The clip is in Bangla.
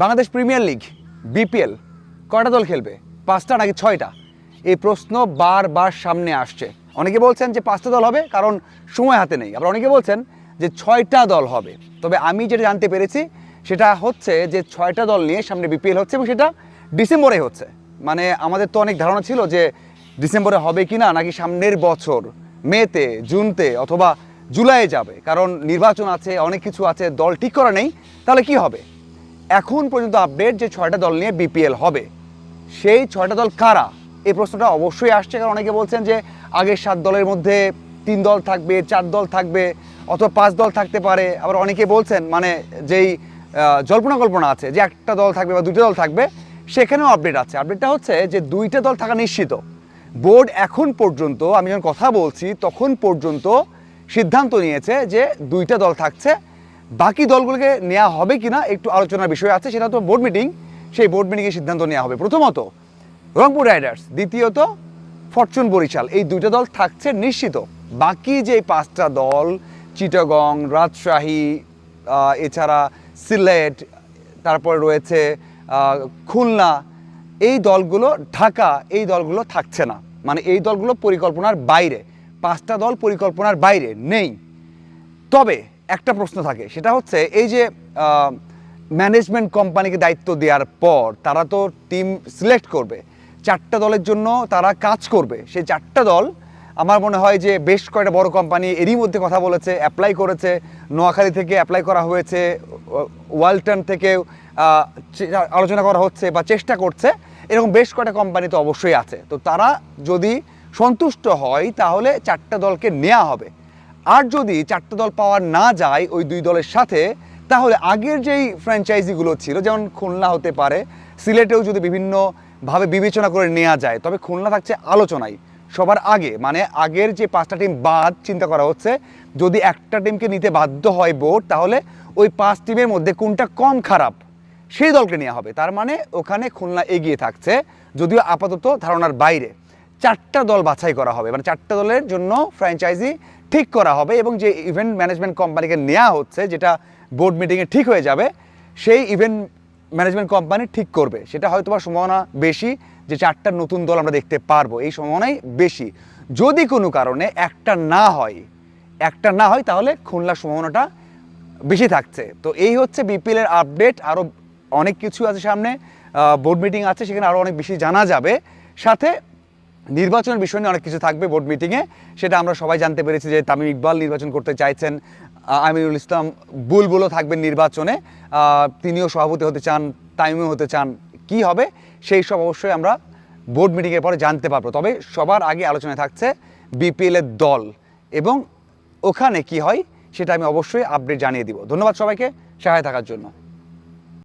বাংলাদেশ প্রিমিয়ার লিগ, বিপিএল, কয়টা দল খেলবে? পাঁচটা নাকি ছয়টা? এই প্রশ্ন বারবার সামনে আসছে। অনেকে বলছেন যে পাঁচটা দল হবে, কারণ সময় হাতে নেই। আবার অনেকে বলছেন যে ছয়টা দল হবে। তবে আমি যেটা জানতে পেরেছি, সেটা হচ্ছে যে ছয়টা দল নিয়ে সামনে বিপিএল হচ্ছে এবং সেটা ডিসেম্বরে হচ্ছে। মানে আমাদের তো অনেক ধারণা ছিল যে ডিসেম্বরে হবে কি না নাকি সামনের বছর, মেতে, জুনতে অথবা জুলাইয়ে যাবে। কারণ নির্বাচন আছে, অনেক কিছু আছে, দল ঠিক করা নেই, তাহলে কি হবে? এখন পর্যন্ত আপডেট যে ছয়টা দল নিয়ে বিপিএল হবে, সেই ছয়টা দল কারা? এই প্রশ্নটা অবশ্যই আসছে, কারণ অনেকে বলছেন যে আগের সাত দলের মধ্যে তিন দল থাকবে, চার দল থাকবে, অথবা পাঁচ দল থাকতে পারে। আবার অনেকে বলছেন মানে যেই জল্পনা কল্পনা আছে যে একটা দল থাকবে বা দুটো দল থাকবে, সেখানেও আপডেট আছে। আপডেটটা হচ্ছে যে দুইটা দল থাকা নিশ্চিত। বোর্ড এখন পর্যন্ত, আমি যখন কথা বলছি, তখন পর্যন্ত সিদ্ধান্ত নিয়েছে যে দুইটা দল থাকছে বাকি দলগুলোকে নেওয়া হবে কিনা একটু আলোচনার বিষয় আছে, সেটা তো বোর্ড মিটিং সেই বোর্ড মিটিংয়ে সিদ্ধান্ত নেওয়া হবে। প্রথমত, রংপুর রাইডার্স, দ্বিতীয়ত, ফরচুন বরিশাল, এই দুইটা দল থাকছে নিশ্চিত। বাকি যে পাঁচটা দল, চিটাগং, রাজশাহী এছাড়া সিলেট, তারপর রয়েছে খুলনা, এই দলগুলো, ঢাকা, এই দলগুলো থাকছে না। মানে এই দলগুলো পরিকল্পনার বাইরে, পাঁচটা দল পরিকল্পনার বাইরে নেই। তবে একটা প্রশ্ন থাকে, সেটা হচ্ছে এই যে ম্যানেজমেন্ট কোম্পানিকে দায়িত্ব দেওয়ার পর তারা তো টিম সিলেক্ট করবে, চারটা দলের জন্য তারা কাজ করবে, সেই চারটা দল আমার মনে হয় যে বেশ কয়েকটা বড় কোম্পানি এরই মধ্যে কথা বলেছে অ্যাপ্লাই করেছে, নোয়াখালী থেকে অ্যাপ্লাই করা হয়েছে, ওয়ালটন থেকে আলোচনা করা হচ্ছে বা চেষ্টা করছে, এরকম বেশ কয়েকটা কোম্পানি তো অবশ্যই আছে। তো তারা যদি সন্তুষ্ট হয় তাহলে চারটা দলকে নেওয়া হবে। আর যদি চারটে দল পাওয়া না যায় ওই দুই দলের সাথে, তাহলে আগের যেই ফ্র্যাঞ্চাইজিগুলো ছিল, যেমন খুলনা হতে পারে, সিলেটেও যদি বিভিন্নভাবে বিবেচনা করে নেওয়া যায়, তবে খুলনা থাকছে আলোচনায়, সবার আগে। মানে আগের যে পাঁচটা টিম বাদ চিন্তা করা হচ্ছে, যদি একটা টিমকে নিতে বাধ্য হয় বোর্ড, তাহলে ওই পাঁচ টিমের মধ্যে কোনটা কম খারাপ, সেই দলকে নেওয়া হবে। তার মানে ওখানে খুলনা এগিয়ে থাকছে, যদিও আপাতত ধারণার বাইরে। চারটা দল বাছাই করা হবে মানে চারটা দলের জন্য ফ্র্যাঞ্চাইজি ঠিক করা হবে এবং যে ইভেন্ট ম্যানেজমেন্ট কোম্পানিকে নেওয়া হচ্ছে, যেটা বোর্ড মিটিংয়ে ঠিক হয়ে যাবে, সেই ইভেন্ট ম্যানেজমেন্ট কোম্পানি ঠিক করবে। সেটা হয়তো বা সম্ভাবনা বেশি যে চারটা নতুন দল আমরা দেখতে পারব, এই সম্ভাবনাই বেশি। যদি কোনো কারণে একটা না হয়, একটা না হয়, তাহলে খুলনার সম্ভাবনাটা বেশি থাকছে। তো এই হচ্ছে বিপিএল এর আপডেট আরও অনেক কিছু আছে সামনে বোর্ড মিটিং আছে, সেখানে আরও অনেক বেশি জানা যাবে। সাথে নির্বাচনের বিষয় নিয়ে অনেক কিছু থাকবে বোর্ড মিটিংয়ে। সেটা আমরা সবাই জানতে পেরেছি যে তামিম ইকবাল নির্বাচন করতে চাইছেন আমিনুল ইসলাম বুলবুলও থাকবেন নির্বাচনে। তিনিও সভাপতি হতে চান, তামিমও হতে চান, কি হবে সেই সব অবশ্যই আমরা বোর্ড মিটিংয়ের পরে জানতে পারব। তবে সবার আগে আলোচনায় থাকছে বিপিএলের দল এবং ওখানে কি হয় সেটা আমি অবশ্যই আপডেট জানিয়ে দিব। ধন্যবাদ সবাইকে সহায় থাকার জন্য।